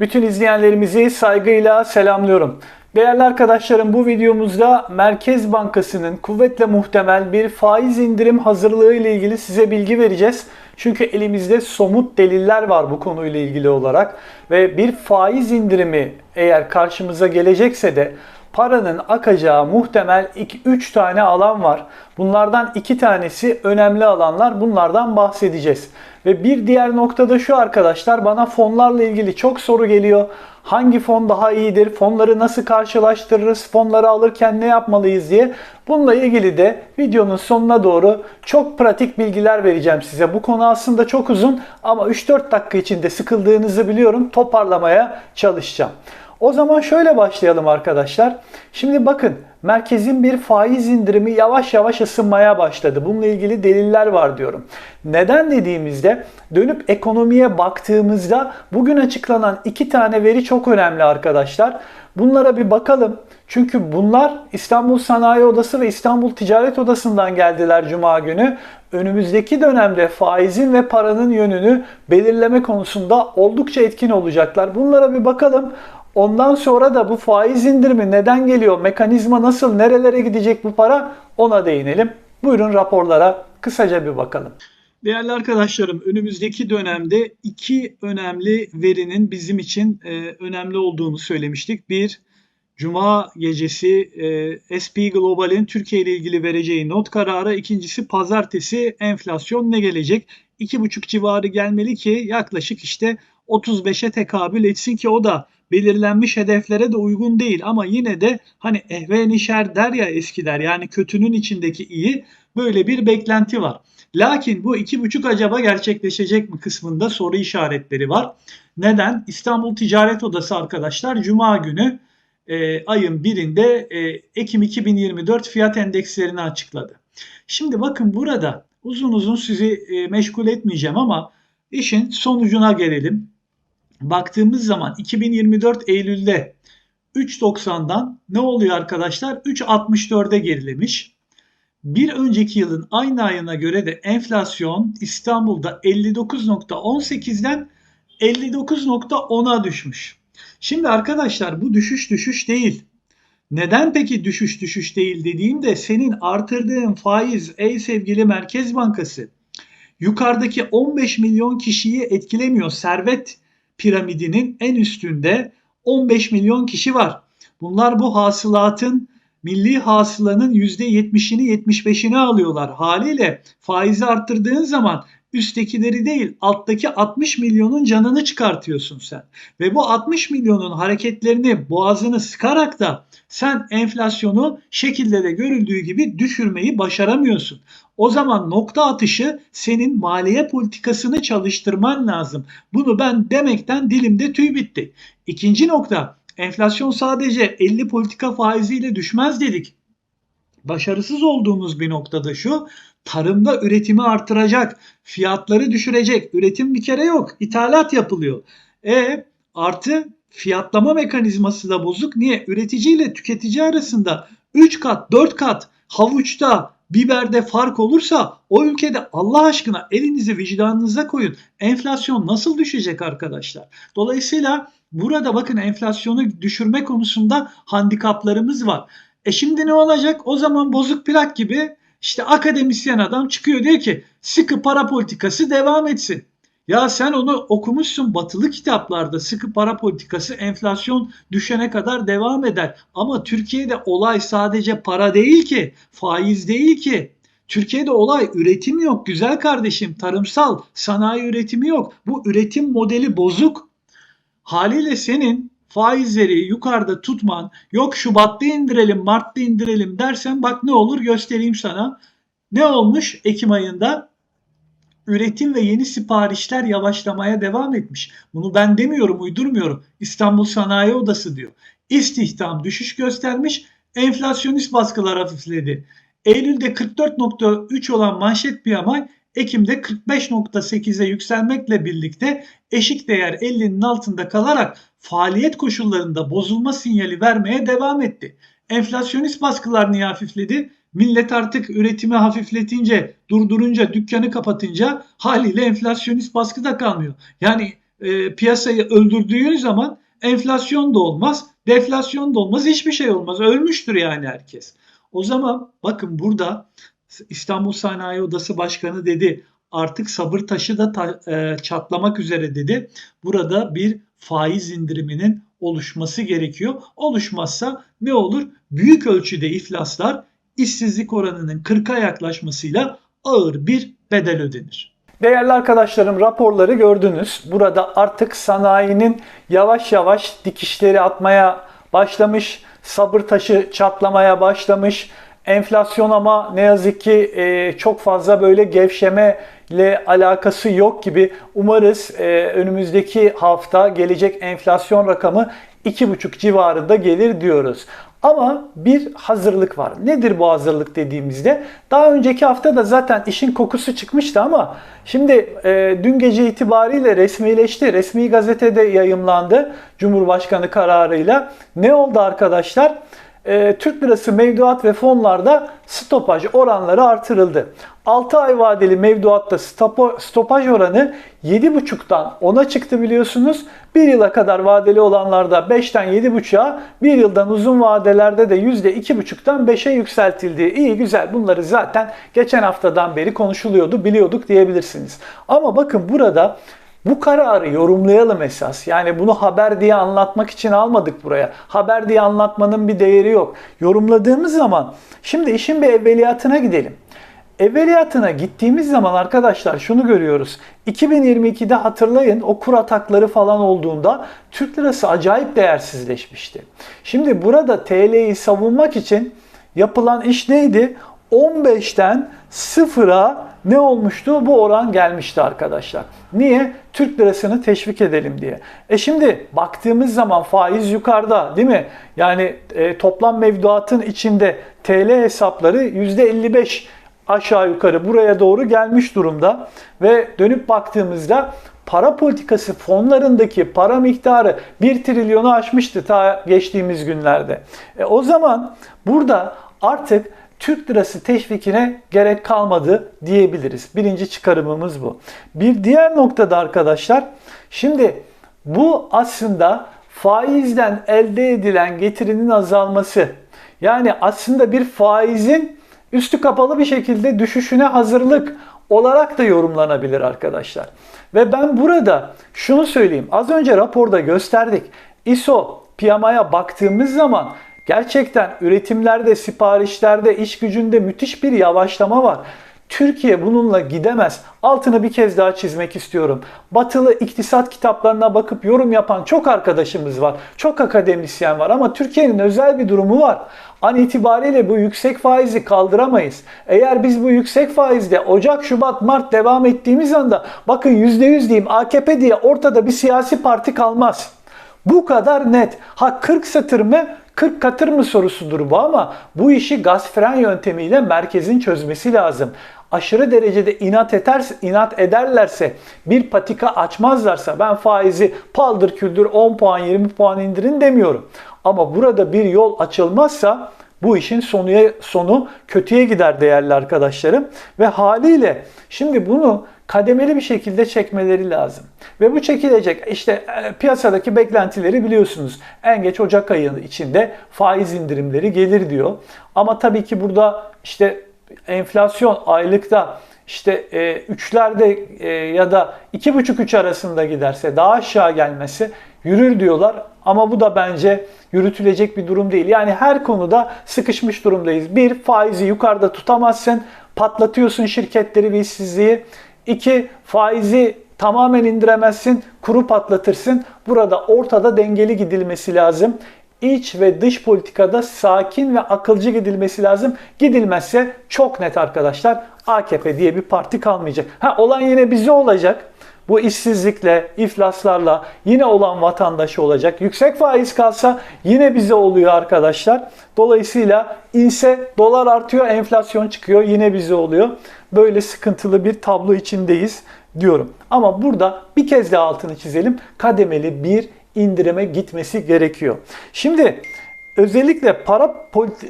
Bütün izleyenlerimizi saygıyla selamlıyorum. Değerli arkadaşlarım bu videomuzda Merkez Bankası'nın kuvvetle muhtemel bir faiz indirim hazırlığı ile ilgili size bilgi vereceğiz. Çünkü elimizde somut deliller var bu konuyla ilgili olarak ve bir faiz indirimi eğer karşımıza gelecekse de paranın akacağı muhtemel 2-3 tane alan var. Bunlardan 2 tanesi önemli alanlar. Bunlardan bahsedeceğiz. Ve bir diğer noktada şu arkadaşlar bana fonlarla ilgili çok soru geliyor. Hangi fon daha iyidir? Fonları nasıl karşılaştırırız? Fonları alırken ne yapmalıyız diye. Bununla ilgili de videonun sonuna doğru çok pratik bilgiler vereceğim size. Bu konu aslında çok uzun ama 3-4 dakika içinde sıkıldığınızı biliyorum. Toparlamaya çalışacağım. O zaman şöyle başlayalım arkadaşlar. Şimdi bakın merkezin bir faiz indirimi yavaş yavaş ısınmaya başladı. Bununla ilgili deliller var diyorum. Neden dediğimizde dönüp ekonomiye baktığımızda bugün açıklanan iki tane veri çok önemli arkadaşlar. Bunlara bir bakalım. Çünkü bunlar İstanbul Sanayi Odası ve İstanbul Ticaret Odası'ndan geldiler Cuma günü. Önümüzdeki dönemde faizin ve paranın yönünü belirleme konusunda oldukça etkin olacaklar. Bunlara bir bakalım. Ondan sonra da bu faiz indirimi neden geliyor? Mekanizma nasıl? Nerelere gidecek bu para? Ona değinelim. Buyurun raporlara kısaca bir bakalım. Değerli arkadaşlarım, önümüzdeki dönemde iki önemli verinin bizim için e, önemli olduğunu söylemiştik. Bir, Cuma gecesi e, SP Global'in Türkiye ile ilgili vereceği not kararı. İkincisi pazartesi enflasyon ne gelecek? 2,5 civarı gelmeli ki yaklaşık işte 35'e tekabül etsin ki o da belirlenmiş hedeflere de uygun değil ama yine de hani ehve nişer der ya eskiler yani kötünün içindeki iyi böyle bir beklenti var. Lakin bu iki buçuk acaba gerçekleşecek mi kısmında soru işaretleri var. Neden? İstanbul Ticaret Odası arkadaşlar Cuma günü e, ayın birinde e, Ekim 2024 fiyat endekslerini açıkladı. Şimdi bakın burada uzun uzun sizi e, meşgul etmeyeceğim ama işin sonucuna gelelim baktığımız zaman 2024 Eylül'de 3.90'dan ne oluyor arkadaşlar? 3.64'e gerilemiş. Bir önceki yılın aynı ayına göre de enflasyon İstanbul'da 59.18'den 59.10'a düşmüş. Şimdi arkadaşlar bu düşüş düşüş değil. Neden peki düşüş düşüş değil dediğimde senin artırdığın faiz ey sevgili Merkez Bankası yukarıdaki 15 milyon kişiyi etkilemiyor. Servet piramidinin en üstünde 15 milyon kişi var. Bunlar bu hasılatın milli hasılanın %70'ini 75'ini alıyorlar. Haliyle faizi arttırdığın zaman üsttekileri değil alttaki 60 milyonun canını çıkartıyorsun sen. Ve bu 60 milyonun hareketlerini boğazını sıkarak da sen enflasyonu şekilde de görüldüğü gibi düşürmeyi başaramıyorsun. O zaman nokta atışı senin maliye politikasını çalıştırman lazım. Bunu ben demekten dilimde tüy bitti. İkinci nokta enflasyon sadece 50 politika faiziyle düşmez dedik. Başarısız olduğumuz bir noktada şu tarımda üretimi artıracak, fiyatları düşürecek. Üretim bir kere yok. ithalat yapılıyor. E artı fiyatlama mekanizması da bozuk. Niye? Üretici ile tüketici arasında 3 kat, 4 kat havuçta, biberde fark olursa o ülkede Allah aşkına elinizi vicdanınıza koyun. Enflasyon nasıl düşecek arkadaşlar? Dolayısıyla burada bakın enflasyonu düşürme konusunda handikaplarımız var. E şimdi ne olacak? O zaman bozuk plak gibi işte akademisyen adam çıkıyor diyor ki sıkı para politikası devam etsin. Ya sen onu okumuşsun batılı kitaplarda sıkı para politikası enflasyon düşene kadar devam eder. Ama Türkiye'de olay sadece para değil ki, faiz değil ki. Türkiye'de olay üretim yok güzel kardeşim. Tarımsal sanayi üretimi yok. Bu üretim modeli bozuk. Haliyle senin faizleri yukarıda tutman yok Şubat'ta indirelim Mart'ta indirelim dersen bak ne olur göstereyim sana. Ne olmuş Ekim ayında? üretim ve yeni siparişler yavaşlamaya devam etmiş. Bunu ben demiyorum, uydurmuyorum. İstanbul Sanayi Odası diyor. İstihdam düşüş göstermiş, enflasyonist baskılar hafifledi. Eylül'de 44.3 olan manşet PMI Ekim'de 45.8'e yükselmekle birlikte eşik değer 50'nin altında kalarak faaliyet koşullarında bozulma sinyali vermeye devam etti. Enflasyonist baskılar niye hafifledi? Millet artık üretimi hafifletince, durdurunca, dükkanı kapatınca haliyle enflasyonist baskı da kalmıyor. Yani e, piyasayı öldürdüğün zaman enflasyon da olmaz, deflasyon da olmaz, hiçbir şey olmaz. Ölmüştür yani herkes. O zaman bakın burada İstanbul Sanayi Odası Başkanı dedi artık sabır taşı da ta, e, çatlamak üzere dedi. Burada bir faiz indiriminin oluşması gerekiyor. Oluşmazsa ne olur? Büyük ölçüde iflaslar işsizlik oranının 40'a yaklaşmasıyla ağır bir bedel ödenir. Değerli arkadaşlarım raporları gördünüz. Burada artık sanayinin yavaş yavaş dikişleri atmaya başlamış, sabır taşı çatlamaya başlamış. Enflasyon ama ne yazık ki e, çok fazla böyle gevşeme ile alakası yok gibi. Umarız e, önümüzdeki hafta gelecek enflasyon rakamı 2,5 civarında gelir diyoruz. Ama bir hazırlık var. Nedir bu hazırlık dediğimizde? Daha önceki hafta da zaten işin kokusu çıkmıştı ama şimdi e, dün gece itibariyle resmileşti. Resmi gazetede yayımlandı Cumhurbaşkanı kararıyla. Ne oldu arkadaşlar? E, Türk lirası mevduat ve fonlarda stopaj oranları artırıldı. 6 ay vadeli mevduatta stopaj oranı 7,5'tan 10'a çıktı biliyorsunuz. 1 yıla kadar vadeli olanlarda 5'ten 7,5'a, 1 yıldan uzun vadelerde de %2,5'tan 5'e yükseltildi. İyi güzel bunları zaten geçen haftadan beri konuşuluyordu, biliyorduk diyebilirsiniz. Ama bakın burada bu kararı yorumlayalım esas. Yani bunu haber diye anlatmak için almadık buraya. Haber diye anlatmanın bir değeri yok. Yorumladığımız zaman şimdi işin bir evveliyatına gidelim. Evveliyatına gittiğimiz zaman arkadaşlar şunu görüyoruz. 2022'de hatırlayın o kur atakları falan olduğunda Türk lirası acayip değersizleşmişti. Şimdi burada TL'yi savunmak için yapılan iş neydi? 15'ten 0'a ne olmuştu? Bu oran gelmişti arkadaşlar. Niye? Türk lirasını teşvik edelim diye. E şimdi baktığımız zaman faiz yukarıda değil mi? Yani e, toplam mevduatın içinde TL hesapları %55 aşağı yukarı buraya doğru gelmiş durumda. Ve dönüp baktığımızda para politikası fonlarındaki para miktarı 1 trilyonu aşmıştı ta geçtiğimiz günlerde. E, o zaman burada artık Türk lirası teşvikine gerek kalmadı diyebiliriz. Birinci çıkarımımız bu. Bir diğer noktada arkadaşlar, şimdi bu aslında faizden elde edilen getirinin azalması. Yani aslında bir faizin üstü kapalı bir şekilde düşüşüne hazırlık olarak da yorumlanabilir arkadaşlar. Ve ben burada şunu söyleyeyim. Az önce raporda gösterdik. ISO piyamaya baktığımız zaman Gerçekten üretimlerde, siparişlerde, iş gücünde müthiş bir yavaşlama var. Türkiye bununla gidemez. Altını bir kez daha çizmek istiyorum. Batılı iktisat kitaplarına bakıp yorum yapan çok arkadaşımız var. Çok akademisyen var ama Türkiye'nin özel bir durumu var. An itibariyle bu yüksek faizi kaldıramayız. Eğer biz bu yüksek faizde Ocak, Şubat, Mart devam ettiğimiz anda bakın %100 diyeyim AKP diye ortada bir siyasi parti kalmaz. Bu kadar net. Ha 40 satır mı? 40 katır mı sorusudur bu ama bu işi gaz fren yöntemiyle merkezin çözmesi lazım. Aşırı derecede inat, eder, inat ederlerse, bir patika açmazlarsa ben faizi paldır küldür 10 puan 20 puan indirin demiyorum. Ama burada bir yol açılmazsa bu işin sonuya, sonu kötüye gider değerli arkadaşlarım. Ve haliyle şimdi bunu kademeli bir şekilde çekmeleri lazım. Ve bu çekilecek işte e, piyasadaki beklentileri biliyorsunuz. En geç Ocak ayı içinde faiz indirimleri gelir diyor. Ama tabii ki burada işte enflasyon aylıkta işte e, üçlerde e, ya da iki buçuk üç arasında giderse daha aşağı gelmesi yürür diyorlar. Ama bu da bence yürütülecek bir durum değil. Yani her konuda sıkışmış durumdayız. Bir, faizi yukarıda tutamazsın. Patlatıyorsun şirketleri ve işsizliği. İki, faizi tamamen indiremezsin, kuru patlatırsın. Burada ortada dengeli gidilmesi lazım. İç ve dış politikada sakin ve akılcı gidilmesi lazım. Gidilmezse çok net arkadaşlar AKP diye bir parti kalmayacak. Ha olan yine bize olacak. Bu işsizlikle, iflaslarla yine olan vatandaşı olacak. Yüksek faiz kalsa yine bize oluyor arkadaşlar. Dolayısıyla inse dolar artıyor, enflasyon çıkıyor yine bize oluyor. Böyle sıkıntılı bir tablo içindeyiz diyorum. Ama burada bir kez daha altını çizelim. Kademeli bir indirime gitmesi gerekiyor. Şimdi özellikle para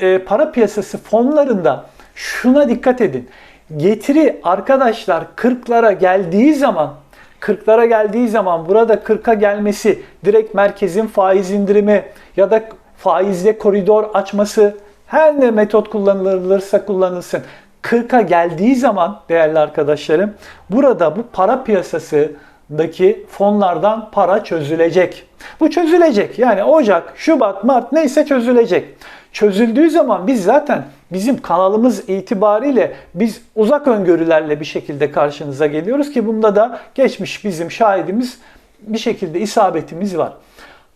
e, para piyasası fonlarında şuna dikkat edin. Getiri arkadaşlar 40'lara geldiği zaman 40'lara geldiği zaman burada 40'a gelmesi direkt merkezin faiz indirimi ya da faizle koridor açması her ne metot kullanılırsa kullanılsın. 40'a geldiği zaman değerli arkadaşlarım burada bu para piyasasındaki fonlardan para çözülecek. Bu çözülecek. Yani Ocak, Şubat, Mart neyse çözülecek. Çözüldüğü zaman biz zaten bizim kanalımız itibariyle biz uzak öngörülerle bir şekilde karşınıza geliyoruz ki bunda da geçmiş bizim şahidimiz bir şekilde isabetimiz var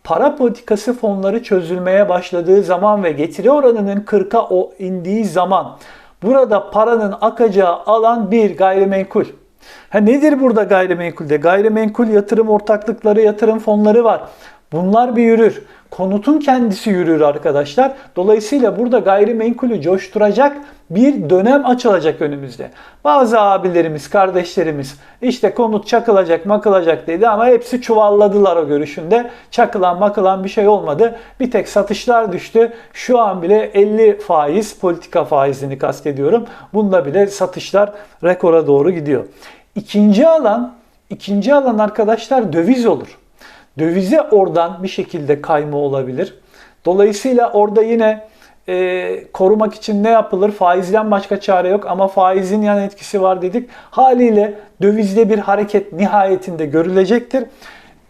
para politikası fonları çözülmeye başladığı zaman ve getiri oranının 40'a o indiği zaman burada paranın akacağı alan bir gayrimenkul. Ha nedir burada gayrimenkulde? Gayrimenkul yatırım ortaklıkları, yatırım fonları var. Bunlar bir yürür. Konutun kendisi yürür arkadaşlar. Dolayısıyla burada gayrimenkulü coşturacak bir dönem açılacak önümüzde. Bazı abilerimiz, kardeşlerimiz işte konut çakılacak, makılacak dedi ama hepsi çuvalladılar o görüşünde. Çakılan, makılan bir şey olmadı. Bir tek satışlar düştü. Şu an bile 50 faiz, politika faizini kastediyorum. Bunda bile satışlar rekora doğru gidiyor. İkinci alan, ikinci alan arkadaşlar döviz olur. Dövize oradan bir şekilde kayma olabilir. Dolayısıyla orada yine e, korumak için ne yapılır? Faizden başka çare yok ama faizin yan etkisi var dedik. Haliyle dövizde bir hareket nihayetinde görülecektir.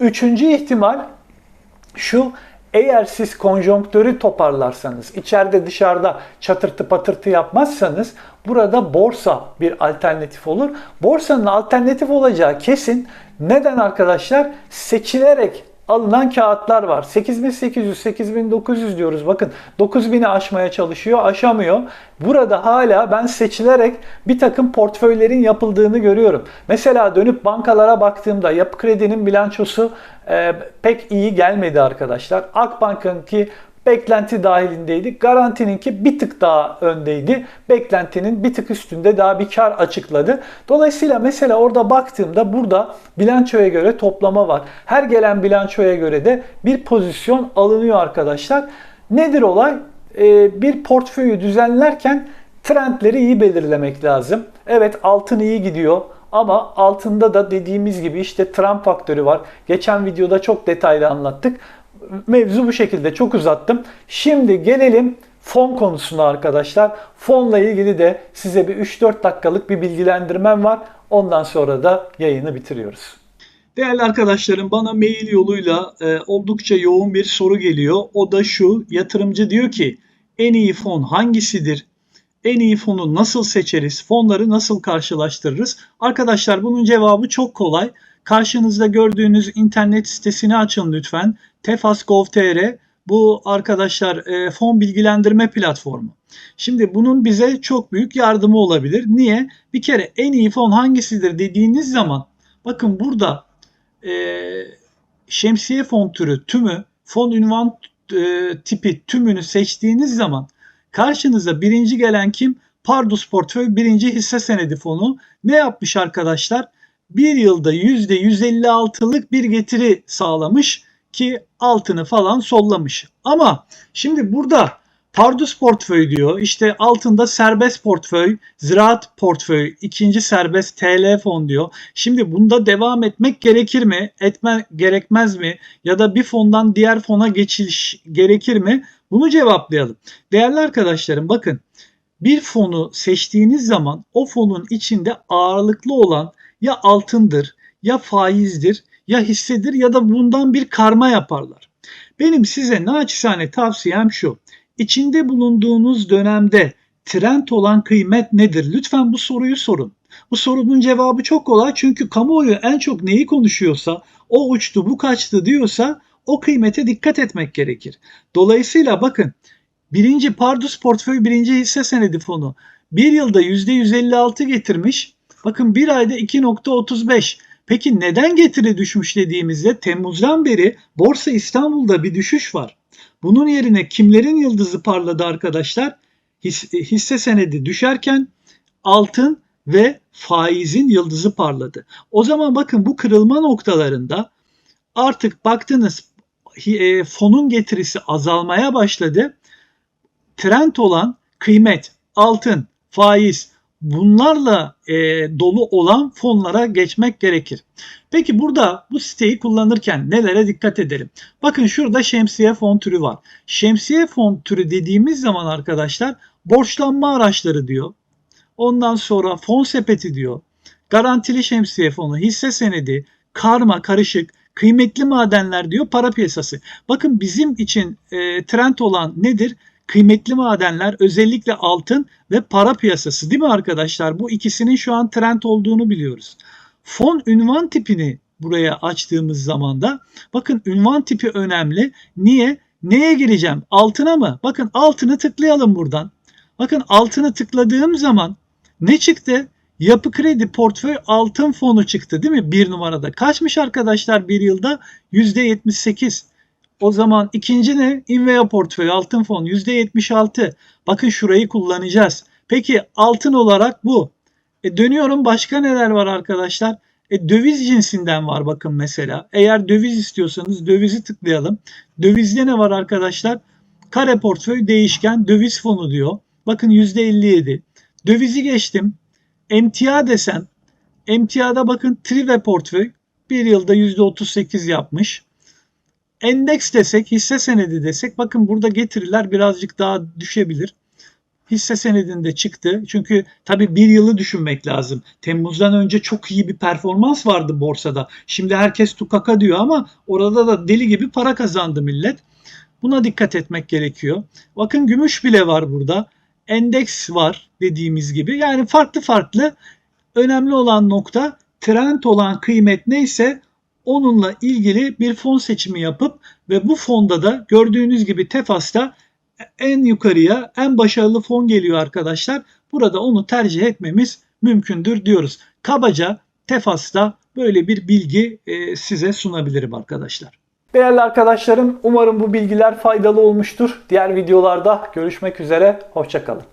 Üçüncü ihtimal şu eğer siz konjonktörü toparlarsanız, içeride dışarıda çatırtı patırtı yapmazsanız burada borsa bir alternatif olur. Borsanın alternatif olacağı kesin. Neden arkadaşlar? Seçilerek alınan kağıtlar var. 8800, 8900 diyoruz. Bakın 9000'i aşmaya çalışıyor, aşamıyor. Burada hala ben seçilerek bir takım portföylerin yapıldığını görüyorum. Mesela dönüp bankalara baktığımda Yapı Kredi'nin bilançosu e, pek iyi gelmedi arkadaşlar. Akbank'ın ki beklenti dahilindeydi. Garantininki bir tık daha öndeydi. Beklentinin bir tık üstünde daha bir kar açıkladı. Dolayısıyla mesela orada baktığımda burada bilançoya göre toplama var. Her gelen bilançoya göre de bir pozisyon alınıyor arkadaşlar. Nedir olay? Ee, bir portföyü düzenlerken trendleri iyi belirlemek lazım. Evet altın iyi gidiyor. Ama altında da dediğimiz gibi işte Trump faktörü var. Geçen videoda çok detaylı anlattık mevzu bu şekilde çok uzattım. Şimdi gelelim fon konusuna arkadaşlar. Fonla ilgili de size bir 3-4 dakikalık bir bilgilendirmem var. Ondan sonra da yayını bitiriyoruz. Değerli arkadaşlarım bana mail yoluyla e, oldukça yoğun bir soru geliyor. O da şu yatırımcı diyor ki en iyi fon hangisidir? En iyi fonu nasıl seçeriz? Fonları nasıl karşılaştırırız? Arkadaşlar bunun cevabı çok kolay. Karşınızda gördüğünüz internet sitesini açın lütfen. Tefas.gov.tr bu arkadaşlar e, fon bilgilendirme platformu. Şimdi bunun bize çok büyük yardımı olabilir. Niye? Bir kere en iyi fon hangisidir dediğiniz zaman bakın burada e, şemsiye fon türü tümü, fon ünvan e, tipi tümünü seçtiğiniz zaman karşınıza birinci gelen kim? Pardus Portföy birinci hisse senedi fonu. Ne yapmış arkadaşlar? Bir yılda %156'lık bir getiri sağlamış ki altını falan sollamış. Ama şimdi burada Pardus portföy diyor. İşte altında serbest portföy, ziraat portföy, ikinci serbest TL fon diyor. Şimdi bunda devam etmek gerekir mi? Etme gerekmez mi? Ya da bir fondan diğer fona geçiş gerekir mi? Bunu cevaplayalım. Değerli arkadaşlarım bakın bir fonu seçtiğiniz zaman o fonun içinde ağırlıklı olan ya altındır, ya faizdir, ya hissedir ya da bundan bir karma yaparlar. Benim size naçizane tavsiyem şu. İçinde bulunduğunuz dönemde trend olan kıymet nedir? Lütfen bu soruyu sorun. Bu sorunun cevabı çok kolay çünkü kamuoyu en çok neyi konuşuyorsa, o uçtu bu kaçtı diyorsa o kıymete dikkat etmek gerekir. Dolayısıyla bakın birinci Pardus portföy birinci hisse senedi fonu bir yılda %156 getirmiş. Bakın bir ayda 2.35. Peki neden getiri düşmüş dediğimizde Temmuz'dan beri Borsa İstanbul'da bir düşüş var. Bunun yerine kimlerin yıldızı parladı arkadaşlar? hisse senedi düşerken altın ve faizin yıldızı parladı. O zaman bakın bu kırılma noktalarında artık baktınız e, fonun getirisi azalmaya başladı. Trend olan kıymet, altın, faiz, bunlarla e, dolu olan fonlara geçmek gerekir. Peki burada bu siteyi kullanırken nelere dikkat edelim? Bakın şurada şemsiye fon türü var. Şemsiye fon türü dediğimiz zaman arkadaşlar borçlanma araçları diyor. Ondan sonra fon sepeti diyor. Garantili şemsiye fonu, hisse senedi, karma, karışık, kıymetli madenler diyor para piyasası. Bakın bizim için e, trend olan nedir? Kıymetli madenler özellikle altın ve para piyasası değil mi arkadaşlar? Bu ikisinin şu an trend olduğunu biliyoruz. Fon ünvan tipini buraya açtığımız zaman da bakın ünvan tipi önemli. Niye? Neye gireceğim? Altına mı? Bakın altını tıklayalım buradan. Bakın altını tıkladığım zaman ne çıktı? Yapı kredi portföy altın fonu çıktı değil mi? Bir numarada. Kaçmış arkadaşlar bir yılda? %78. O zaman ikinci ne? Invea portföy altın fon %76. Bakın şurayı kullanacağız. Peki altın olarak bu. E dönüyorum başka neler var arkadaşlar? E döviz cinsinden var bakın mesela. Eğer döviz istiyorsanız dövizi tıklayalım. Dövizde ne var arkadaşlar? Kare portföy değişken döviz fonu diyor. Bakın %57. Dövizi geçtim. Emtia desem. Emtiada bakın Trive portföy bir yılda %38 yapmış. Endeks desek, hisse senedi desek bakın burada getiriler birazcık daha düşebilir. Hisse senedinde çıktı. Çünkü tabii bir yılı düşünmek lazım. Temmuz'dan önce çok iyi bir performans vardı borsada. Şimdi herkes tukaka diyor ama orada da deli gibi para kazandı millet. Buna dikkat etmek gerekiyor. Bakın gümüş bile var burada. Endeks var dediğimiz gibi. Yani farklı farklı önemli olan nokta trend olan kıymet neyse onunla ilgili bir fon seçimi yapıp ve bu fonda da gördüğünüz gibi Tefas'ta en yukarıya en başarılı fon geliyor arkadaşlar. Burada onu tercih etmemiz mümkündür diyoruz. Kabaca Tefas'ta böyle bir bilgi e, size sunabilirim arkadaşlar. Değerli arkadaşlarım umarım bu bilgiler faydalı olmuştur. Diğer videolarda görüşmek üzere. Hoşçakalın.